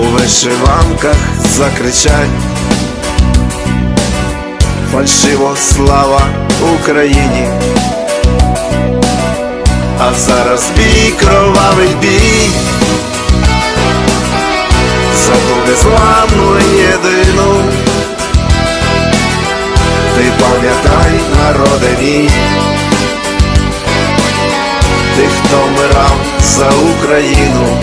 у вишиванках закричать. Фальшиво слава Україні, а зараз бій, кровавий бій, за ту незламну єдину. Ти пам'ятай, народе мій, ти, хто вмирав за Україну,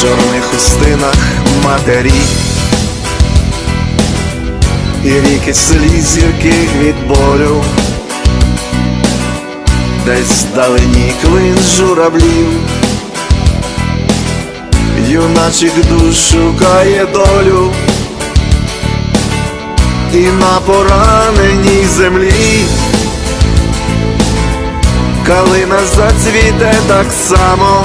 чорних хустинах матері, і ріки сліз гірких від болю, десь вдалині клин журавлів, юначих душ шукає долю. І на пораненій землі. Калина зацвіте так само,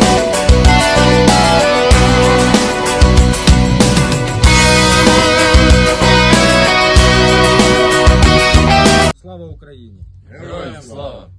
love.